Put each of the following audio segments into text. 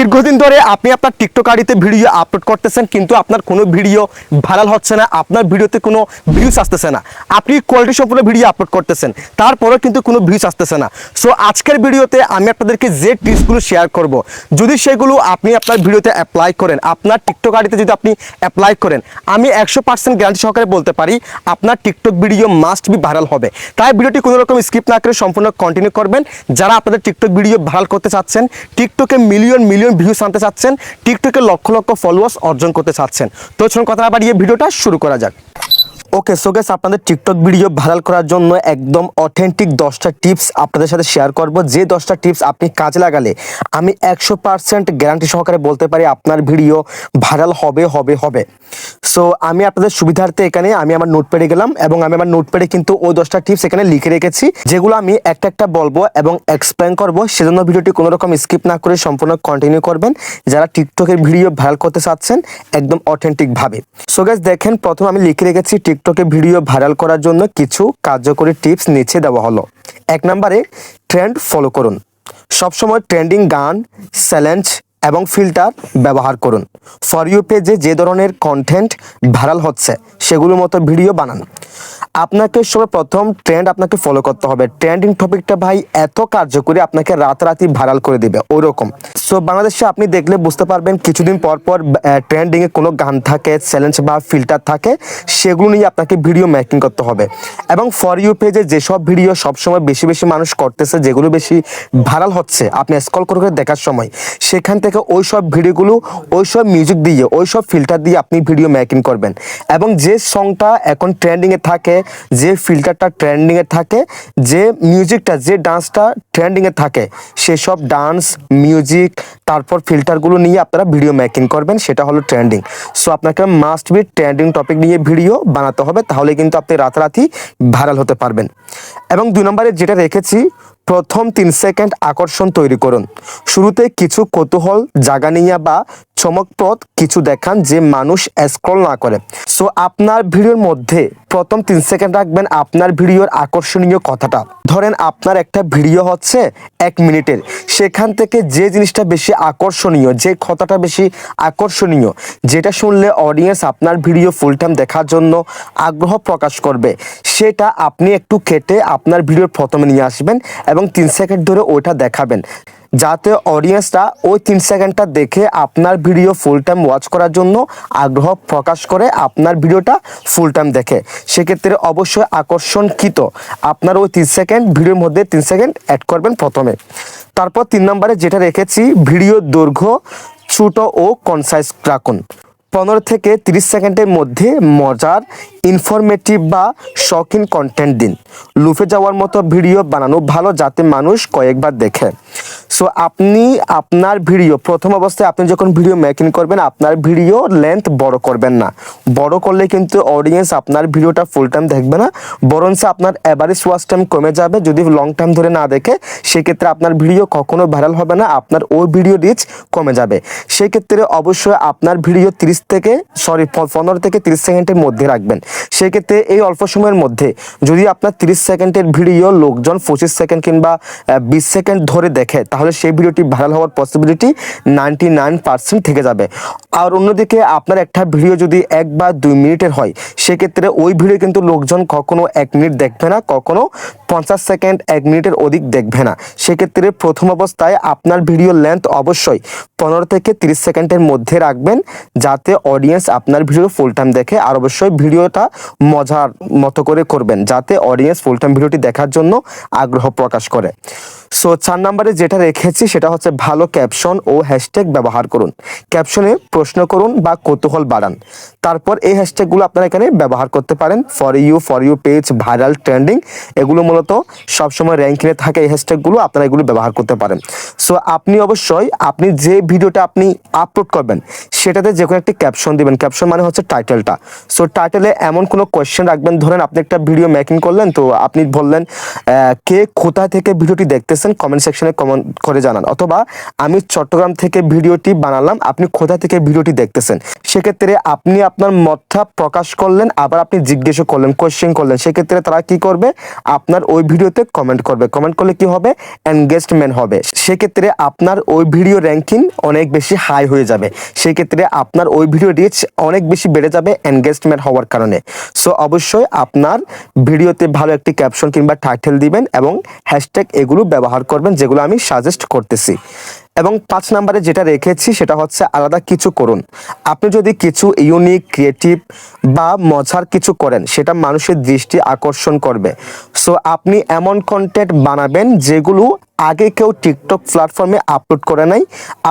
দীর্ঘদিন ধরে আপনি আপনার টিকটক আইডিতে ভিডিও আপলোড করতেছেন, কিন্তু আপনার কোনো ভিডিও ভাইরাল হচ্ছে না, আপনার ভিডিওতে কোনো ভিউস আসতেছে না। আপনি কোয়ালিটি সম্পূর্ণ ভিডিও আপলোড করতেছেন, তারপরেও কিন্তু কোনো ভিউস আসতেছে না। সো আজকের ভিডিওতে আমি আপনাদেরকে যে টিপসগুলো শেয়ার করব, যদি সেগুলো আপনি আপনার ভিডিওতে অ্যাপ্লাই করেন, আপনার টিকটক আইডিতে যদি আপনি অ্যাপ্লাই করেন, আমি একশো পার্সেন্ট গ্যারান্টি সহকারে বলতে পারি, আপনার TikTok video must be viral হবে। তাই ভিডিওটি কোনো রকম স্কিপ না করে সম্পূর্ণ কন্টিনিউ করবেন। যারা আপনাদের টিকটক ভিডিও ভাইরাল করতে চাচ্ছেন টিকটকে মিলিয়ন মিলিয়ন ভিউস আনতে চাচ্ছেন টিকটকে লক্ষ লক্ষ ফলোয়ার্স অর্জন করতে চাচ্ছেন। তো কথা না বাড়িয়ে ভিডিওটা শুরু করা যাক। ওকে সো গেস আপনাদের টিকটক ভিডিও ভাইরাল করার জন্য একদম অথেন্টিক দশটা টিপস আপনাদের সাথে শেয়ার করব। যে দশটা টিপস আপনি কাজে লাগালে আমি একশো পার্সেন্ট গ্যারান্টি সহকারে বলতে পারি আপনার ভিডিও ভাইরাল হবে হবে হবে। সো আমি আপনাদের সুবিধার্থে এখানে আমি আমার নোট নোটপ্যাডে গেলাম এবং আমি আমার নোট নোটপ্যাডে কিন্তু ওই দশটা টিপস এখানে লিখে রেখেছি, যেগুলো আমি একটা একটা বলব এবং এক্সপ্লেন করব। সেজন্য ভিডিওটি কোনো রকম স্কিপ না করে সম্পূর্ণ কন্টিনিউ করবেন। যারা টিকটকের ভিডিও ভাইরাল করতে চাচ্ছেন, একদম অথেন্টিক ভাবে। সো দেখেন, প্রথম আমি লিখে রেখেছি টিকটকে ভিডিও ভাইরাল করার জন্য কিছু কার্যকরী টিপস নিচে দেওয়া হলো। এক নম্বরে, ট্রেন্ড ফলো করুন। সবসময় ট্রেন্ডিং গান, চ্যালেঞ্জ এবং ফিল্টার ব্যবহার করুন। ফর ইউ পেজে যে ধরনের কন্টেন্ট ভাইরাল হচ্ছে, সেগুলোর মতো ভিডিও বানান। আপনাকে সর্বপ্রথম ট্রেন্ড আপনাকে ফলো করতে হবে। ট্রেন্ডিং টপিকটা ভাই এত কার্যকরী আপনাকে রাতারাতি ভাইরাল করে দিবে, ওরকম। সো বাংলাদেশে আপনি দেখলে বুঝতে পারবেন কিছুদিন পর পর ট্রেন্ডিংয়ে কোনো গান থাকে চ্যালেঞ্জ বা ফিল্টার থাকে, সেগুলো নিয়ে আপনাকে ভিডিও মেকিং করতে হবে। এবং ফর ইউ পেজে যেসব ভিডিও সবসময় বেশি বেশি মানুষ করতেছে, যেগুলো বেশি ভাইরাল হচ্ছে, আপনি স্কল করে করে দেখার সময়, সেখান থেকে ওই সব ভিডিওগুলো ওই সব মিউজিক দিয়ে ওই সব ফিল্টার দিয়ে আপনি ভিডিও মেকিং করবেন। এবং যে সংটা এখন ট্রেন্ডিংয়ে থাকে যে ফিল্টারটা ট্রেন্ডিংয়ে থাকে, যে মিউজিকটা যে ডান্সটা ট্রেন্ডিংয়ে থাকে, সেসব ডান্স মিউজিক তারপর ফিল্টারগুলো নিয়ে আপনারা ভিডিও মেকিং করবেন, সেটা হলো ট্রেন্ডিং সো আপনাকে মাস্ট বি ট্রেন্ডিং টপিক নিয়ে ভিডিও বানাতে হবে তাহলে কিন্তু আপনি রাতারাতি ভাইরাল হতে পারবেন। এবং দুই নম্বরে যেটা রেখেছি, প্রথম তিন সেকেন্ড আকর্ষণ তৈরি করুন। শুরুতে কিছু কৌতূহল, জাগা নিয়ে বা চমকপ্রদ কিছু দেখান যে মানুষ স্ক্রল না করে। সো আপনার ভিডিওর মধ্যে প্রথম তিন সেকেন্ড রাখবেন আপনার ভিডিওর আকর্ষণীয় কথাটা। ধরেন আপনার একটা ভিডিও হচ্ছে এক মিনিটের। সেখান থেকে যে জিনিসটা বেশি আকর্ষণীয়, যে কথাটা বেশি আকর্ষণীয়, যেটা শুনলে অডিয়েন্স আপনার ভিডিও ফুল টাইম দেখার জন্য আগ্রহ প্রকাশ করবে, সেটা আপনি একটু কেটে আপনার ভিডিওর প্রথমে নিয়ে আসবেন এবং তিন সেকেন্ড ধরে ওইটা দেখাবেন। যাতে অডিয়েন্সরা ওই তিন সেকেন্ডটা দেখে আপনার ভিডিও ফুল টাইম ওয়াচ করার জন্য আগ্রহ প্রকাশ করে আপনার ভিডিওটা ফুল টাইম দেখে। সেক্ষেত্রে অবশ্যই আকর্ষণকৃত আপনার ওই তিন সেকেন্ড ভিডিওর মধ্যে তিন সেকেন্ড অ্যাড করবেন প্রথমে। তারপর তিন নম্বরে যেটা রেখেছি ভিডিও দৈর্ঘ্য, ছোট ও কনসাইজ রাখুন। পনেরো থেকে তিরিশ সেকেন্ডের মধ্যে মজার ইনফরমেটিভ বা শখিন কন্টেন্ট দিন। লুফে যাওয়ার মতো ভিডিও বানানো ভালো যাতে মানুষ কয়েকবার দেখে। সো আপনি আপনার ভিডিও, প্রথম অবস্থায় আপনি যখন ভিডিও মেকিং করবেন, আপনার ভিডিও লেন্থ বড় করবেন না। বড় করলে কিন্তু অডিয়েন্স আপনার ভিডিওটা ফুল টাইম দেখবে না, বরঞ্চ আপনার অ্যাভারেজ ওয়াচ টাইম কমে যাবে। যদি লং টাইম ধরে না দেখে, সেক্ষেত্রে আপনার ভিডিও কখনো ভাইরাল হবে না, আপনার ওই ভিডিও রিচ কমে যাবে। সেক্ষেত্রে অবশ্যই আপনার ভিডিও তিরিশ থেকে সরি পনেরো থেকে তিরিশ সেকেন্ডের মধ্যে রাখবেন। সেক্ষেত্রে এই অল্প সময়ের মধ্যে যদি আপনার তিরিশ সেকেন্ডের ভিডিও লোকজন পঁচিশ সেকেন্ড কিংবা বিশ সেকেন্ড ধরে দেখে, তাহলে সেই ভিডিওটি ভাইরাল হওয়ার পসিবিলিটি নাইনটি নাইন পার্সেন্ট থেকে যাবে। আর অন্যদিকে আপনার একটা ভিডিও যদি এক বা দুই মিনিটের হয়, সেক্ষেত্রে ওই ভিডিও কিন্তু লোকজন কখনো এক মিনিট দেখবে না, কখনো পঞ্চাশ সেকেন্ড, এক মিনিটের অধিক দেখবে না। সেক্ষেত্রে প্রথম অবস্থায় আপনার ভিডিও লেন্থ অবশ্যই পনেরো থেকে তিরিশ সেকেন্ডের মধ্যে রাখবেন, যাতে অডিয়েন্স আপনার ভিডিও ফুল টাইম দেখে। আর অবশ্যই ভিডিওটা মজার মতো করে করবেন, যাতে অডিয়েন্স ফুল টাইম ভিডিওটি দেখার জন্য আগ্রহ প্রকাশ করে। সো চার নাম্বারে যেটা রেখেছি সেটা হচ্ছে ভালো ক্যাপশন ও হ্যাশট্যাগ ব্যবহার করুন। ক্যাপশনে প্রশ্ন করুন বা কৌতূহল বাড়ান। তারপর এই হ্যাশট্যাগুলো আপনারা এখানে ব্যবহার করতে পারেন। For you for you page viral trending এগুলো মূলত সবসময় র্যাঙ্কিংয়ে থাকে এই হ্যাশট্যাগুলো আপনারা এগুলো ব্যবহার করতে পারেন। সো আপনি অবশ্যই আপনি যে ভিডিওটা আপনি আপলোড করবেন, সেটাতে যে কোনো একটি ক্যাপশন দিবেন। ক্যাপশন মানে হচ্ছে টাইটেলটা সো টাইটেলে এমন কোনো কোয়েশ্চেন রাখবেন, ধরেন আপনি একটা ভিডিও মেকিং করলেন, তো আপনি বললেন কে কোথা থেকে ভিডিওটি দেখতেছেন? কমেন্ট সেকশনে করে জানান। অথবা আমি চট্টগ্রাম থেকে ভিডিওটি বানালাম, আপনি কোথা থেকে ভিডিওটি দেখতেছেন? সেক্ষেত্রে আপনি আপনার মতটা প্রকাশ করলেন, আবার আপনি জিজ্ঞেসও করলেন কোয়েশ্চেন করলেন। সেক্ষেত্রে তারা কি করবে? আপনার ওই ভিডিওতে কমেন্ট করবে। কমেন্ট করলে কি হবে? এনগেজমেন্ট হবে। সেক্ষেত্রে আপনার ওই ভিডিও র্যাঙ্কিং অনেক বেশি হাই হয়ে যাবে। সেক্ষেত্রে আপনার ওই ভিডিও রিচ অনেক বেশি বেড়ে যাবে এনগেজমেন্ট হওয়ার কারণে। সো অবশ্যই আপনার ভিডিওতে ভালো একটি ক্যাপশন কিংবা টাইটেল দিবেন এবং হ্যাশট্যাগ এগুলো ব্যবহার করবেন, যেগুলো আমি সাজেস্ট করতেছি। এবং পাঁচ নাম্বারে যেটা রেখেছি সেটা হচ্ছে আলাদা কিছু করুন। আপনি যদি কিছু ইউনিক ক্রিয়েটিভ বা মজার কিছু করেন, সেটা মানুষের দৃষ্টি আকর্ষণ করবে। সো আপনি এমন কন্টেন্ট বানাবেন যেগুলো আগে কেউ টিকটক প্ল্যাটফর্মে আপলোড করে নাই,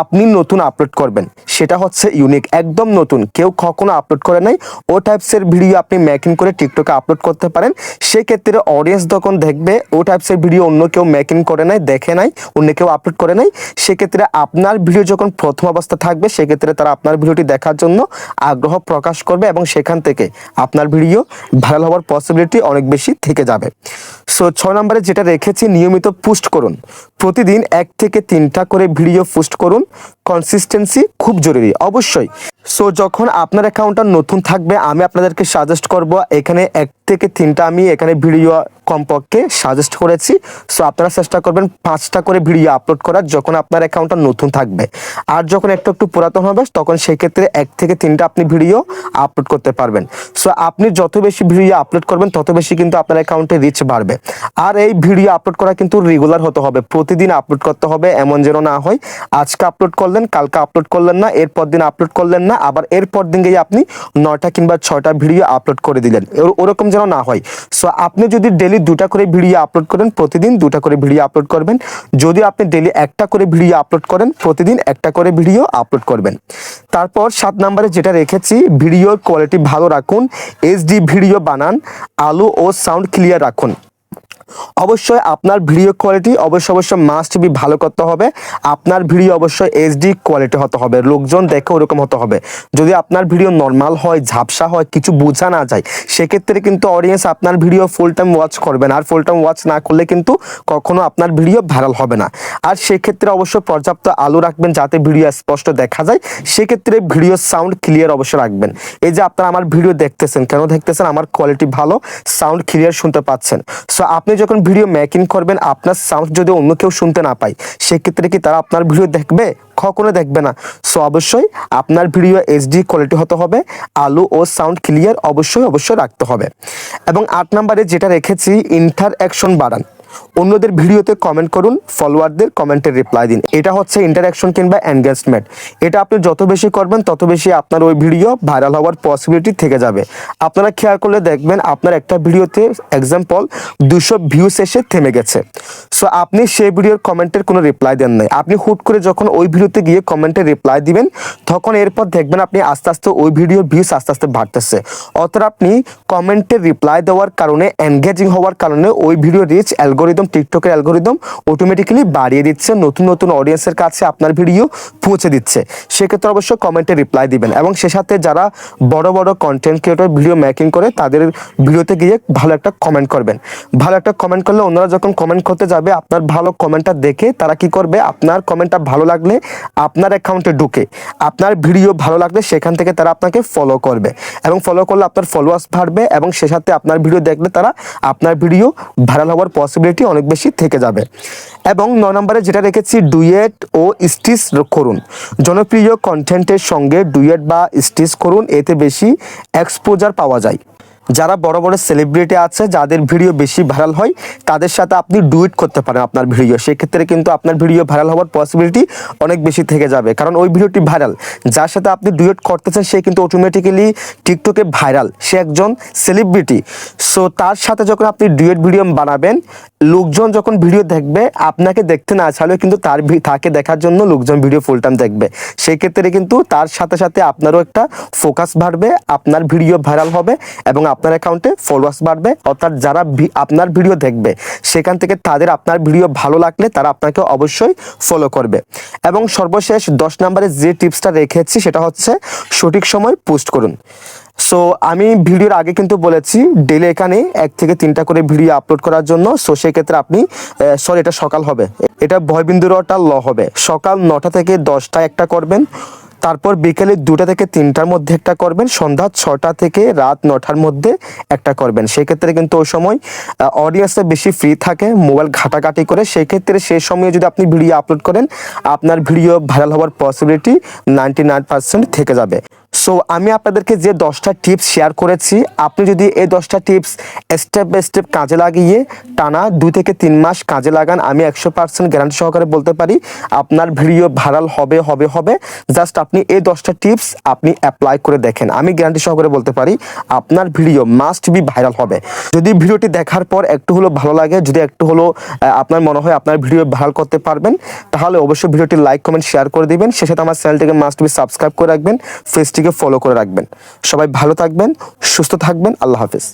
আপনি নতুন আপলোড করবেন। সেটা হচ্ছে ইউনিক একদম নতুন। কেউ কখনো আপলোড করে নাই, ও টাইপসের ভিডিও আপনি মেকিং করে টিকটকে আপলোড করতে পারেন। সেক্ষেত্রে অডিয়েন্স যখন দেখবে, ও টাইপসের ভিডিও অন্য কেউ মেকিং করে নাই, দেখে নাই, অন্য কেউ আপলোড করে নাই, সেক্ষেত্রে আপনার ভিডিও যখন প্রথম অবস্থা থাকবে, সেক্ষেত্রে তারা আপনার ভিডিওটি দেখার জন্য আগ্রহ প্রকাশ করবে এবং সেখান থেকে আপনার ভিডিও ভাইরাল হওয়ার পসিবিলিটি অনেক বেশি থেকে যাবে। সো ছয় নম্বরে যেটা রেখেছি, নিয়মিত পোস্ট করুন। প্রতিদিন এক থেকে তিনটা করে ভিডিও পোস্ট করুন। কনসিস্টেন্সি খুব জরুরি, অবশ্যই। সো যখন আপনার অ্যাকাউন্টটা নতুন থাকবে, আমি আপনাদেরকে সাজেস্ট করব, এখানে এক থেকে তিনটা আমি এখানে ভিডিও কমপক্ষে সাজেস্ট করেছি। সো আপনারা চেষ্টা করবেন পাঁচটা করে ভিডিও আপলোড করার যখন আপনার অ্যাকাউন্টটা নতুন থাকবে। আর যখন একটু একটু পুরাতন হবে, তখন সেক্ষেত্রে এক থেকে তিনটা আপনি ভিডিও আপলোড করতে পারবেন। সো আপনি যত বেশি ভিডিও আপলোড করবেন, তত বেশি কিন্তু আপনার অ্যাকাউন্টে রিচ বাড়বে। আর এই ভিডিও আপলোড করা কিন্তু রেগুলার হতে হবে, প্রতিদিন আপলোড করতে হবে, এমন যেন না হয়। আজকে আপলোড করলেন, কালকে আপলোড করলেন না, এরপর দিন আপলোড করলেন না, আবার এরপর দিন গিয়ে আপনি নয়টা কিংবা ছয়টা ভিডিও আপলোড করে দিলেন। ওরকম যেন না হয়। সো আপনি যদি ডেলি দুটা করে ভিডিও আপলোড করেন, প্রতিদিন দুটা করে ভিডিও আপলোড করবেন। যদি আপনি ডেলি একটা করে ভিডিও আপলোড করেন, প্রতিদিন একটা করে ভিডিও আপলোড করবেন। তারপর সাত নম্বরে যেটা রেখেছি ভিডিওর কোয়ালিটি ভালো রাখুন এইচডি ভিডিও বানান, আলো ও সাউন্ড ক্লিয়ার রাখুন। অবশ্যই আপনার ভিডিও কোয়ালিটি অবশ্যই অবশ্যই মাস্ট বি ভালো করতে হবে। আপনার ভিডিও অবশ্যই এইচডি কোয়ালিটি হতে হবে। লোকজন দেখে ওরকম হতে হবে। যদি আপনার ভিডিও নর্মাল হয়, ঝাপসা হয়, কিছু বোঝা না যায়, সেক্ষেত্রে কিন্তু অডিয়েন্স আপনার ভিডিও ফুল টাইম ওয়াচ করবে না। আর ফুল টাইম ওয়াচ না করলে কিন্তু কখনো আপনার ভিডিও ভাইরাল হবে না। আর সেক্ষেত্রে অবশ্যই পর্যাপ্ত আলো রাখবেন যাতে ভিডিও স্পষ্ট দেখা যায়। সেক্ষেত্রে ভিডিও সাউন্ড ক্লিয়ার অবশ্যই রাখবেন। এই যে আপনারা আমার ভিডিও দেখতেছেন, কেন দেখতেছেন? আমার কোয়ালিটি ভালো সাউন্ড ক্লিয়ার শুনতে পাচ্ছেন। সো আপনি যখন ভিডিও মেকিং করবেন, আপনার সাউন্ড যদি অন্য কেউ শুনতে না পায়, সেক্ষেত্রে কি তারা আপনার ভিডিও দেখবে? কখনো দেখবে না। সো অবশ্যই আপনার ভিডিও এইচডি কোয়ালিটি হতে হবে, আলো ও সাউন্ড ক্লিয়ার অবশ্যই অবশ্যই রাখতে হবে। এবং আট নাম্বারে যেটা রেখেছি ইন্টার অ্যাকশন বাড়ান। অন্যদের ভিডিওতে কমেন্ট করুন ফলোয়ারদের কমেন্টের রিপ্লাই দিন। এটা হচ্ছে ইন্টারাকশন কিংবা এনগেজমেন্ট এটা আপনি যত বেশি করবেন, তত বেশি আপনার ওই ভিডিও ভাইরাল হওয়ার পসিবিলিটি থেকে যাবে। আপনারা খেয়াল করলে দেখবেন, আপনার একটা ভিডিওতে এক্সাম্পল দুশো ভিউস এসে থেমে গেছে। সো আপনি সেই ভিডিওর কমেন্টের কোনো রিপ্লাই দেন নাই। আপনি হুট করে যখন ওই ভিডিওতে গিয়ে কমেন্টের রিপ্লাই দিবেন, তখন এরপর দেখবেন আপনি আস্তে আস্তে ওই ভিডিওর ভিউস আস্তে আস্তে বাড়তেছে। অতএব আপনি কমেন্টের রিপ্লাই দেওয়ার কারণে এনগেজিং হওয়ার কারণে ওই ভিডিও রিচ অ্যালগোরিদম টিকটকের অ্যালগোরিদম অটোমেটিক্যালি বাড়িয়ে দিচ্ছে, নতুন নতুন অডিয়েন্সের কাছে আপনার ভিডিও পৌঁছে দিচ্ছে। সেক্ষেত্রে অবশ্যই কমেন্টে রিপ্লাই দিবেন। এবং সে সাথে যারা বড় বড় কন্টেন্ট ক্রিয়েটর ভিডিও মেকিং করে, তাদের ভিডিওতে গিয়ে ভালো একটা কমেন্ট করবেন। ভালো একটা কমেন্ট করলে অন্যরা যখন কমেন্ট করতে যাবে, আপনার ভালো কমেন্টটা দেখে তারা কি করবে? আপনার কমেন্টটা ভালো লাগলে আপনার অ্যাকাউন্টে ঢুকে, আপনার ভিডিও ভালো লাগলে সেখান থেকে তারা আপনাকে ফলো করবে। এবং ফলো করলে আপনার ফলোয়ার্স বাড়বে এবং সে সাথে আপনার ভিডিও দেখলে তারা আপনার ভিডিও ভাইরাল হওয়ার পসিবিলিটি অনেক বেশি থেকে যাবে। এবং ন নম্বরে যেটা রেখেছি, ডুয়েট ও স্টিচ করুন। জনপ্রিয় কন্টেন্টের সঙ্গে ডুয়েট বা স্টিচ করুন, এতে বেশি এক্সপোজার পাওয়া যায়। যারা বড় বড় সেলিব্রিটি আছে, যাদের ভিডিও বেশি ভাইরাল হয়, তাদের সাথে আপনি ডুয়েট করতে পারেন আপনার ভিডিও সেক্ষেত্রে কিন্তু আপনার ভিডিও ভাইরাল হওয়ার পসিবিলিটি অনেক বেশি থেকে যাবে। কারণ ওই ভিডিওটি ভাইরাল যার সাথে আপনি ডুয়েট করতেছেন সে কিন্তু অটোমেটিক্যালি টিকটকে ভাইরাল সে একজন সেলিব্রিটি সো তার সাথে যখন আপনি ডুয়েট ভিডিও বানাবেন, লোকজন যখন ভিডিও দেখবে, আপনাকে দেখতে না চাইলেও কিন্তু তার তাকে দেখার জন্য লোকজন ভিডিও ফুল টাইম দেখবে। সেই ক্ষেত্রে কিন্তু তার সাথে সাথে আপনারও একটা ফোকাস বাড়বে, আপনার ভিডিও ভাইরাল হবে এবং আপনার অ্যাকাউন্টে ফলোয়ার্স বাড়বে, অর্থাৎ যারা আপনার ভিডিও দেখবে, সেখান থেকে তাদের আপনার ভিডিও ভালো লাগলে তারা আপনাকে অবশ্যই ফলো করবে। এবং সর্বশেষ দশ নম্বরে যে টিপসটা রেখেছি, সেটা হচ্ছে সঠিক সময় পোস্ট করুন। সো আমি ভিডিওর আগে কিন্তু বলেছি ডেলি এখানে এক থেকে তিনটা করে ভিডিও আপলোড করার জন্য। সো সেক্ষেত্রে আপনি সরি এটা সকাল হবে। এটা ভয়বিন্দুরটা ল হবে। সকাল নটা থেকে দশটা একটা করবেন। তারপর বিকেলে দুটা থেকে তিনটার মধ্যে একটা করবেন, সন্ধ্যা ছটা থেকে রাত নটার মধ্যে একটা করবেন। সেক্ষেত্রে কিন্তু ওই সময় অডিয়েন্সটা বেশি ফ্রি থাকে, মোবাইল ঘাটাঘাটি করে। সেক্ষেত্রে সেই সময়ে যদি আপনি ভিডিও আপলোড করেন, আপনার ভিডিও ভাইরাল হওয়ার পসিবিলিটি নাইনটি নাইন পার্সেন্ট থেকে যাবে। সো আমি আপনাদেরকে যে দশটা টিপস শেয়ার করেছি, আপনি যদি এই দশটা টিপস স্টেপ বাই স্টেপ কাজে লাগিয়ে টানা দুই থেকে তিন মাস কাজে লাগান, আমি একশো পার্সেন্ট গ্যারান্টি সহকারে বলতে পারি, আপনার ভিডিও ভাইরাল হবে হবে হবে। জাস্ট আপনি এই দশটা টিপস আপনি অ্যাপ্লাই করে দেখেন। আমি গ্যারান্টি সহকারে বলতে পারি, আপনার ভিডিও মাস্ট বি ভাইরাল হবে। যদি ভিডিওটি দেখার পর একটু হলো ভালো লাগে, যদি একটু হলো আপনার মনে হয় আপনার ভিডিও ভাইরাল করতে পারবেন, তাহলে অবশ্যই ভিডিওটি লাইক কমেন্ট শেয়ার করে দিবেন। সে সাথে আমার চ্যানেলটিকে মাস্ট বি সাবস্ক্রাইব করে রাখবেন। ফেসটিকে ফলো করে রাখবেন। সবাই ভালো থাকবেন সুস্থ থাকবেন আল্লাহ হাফিজ।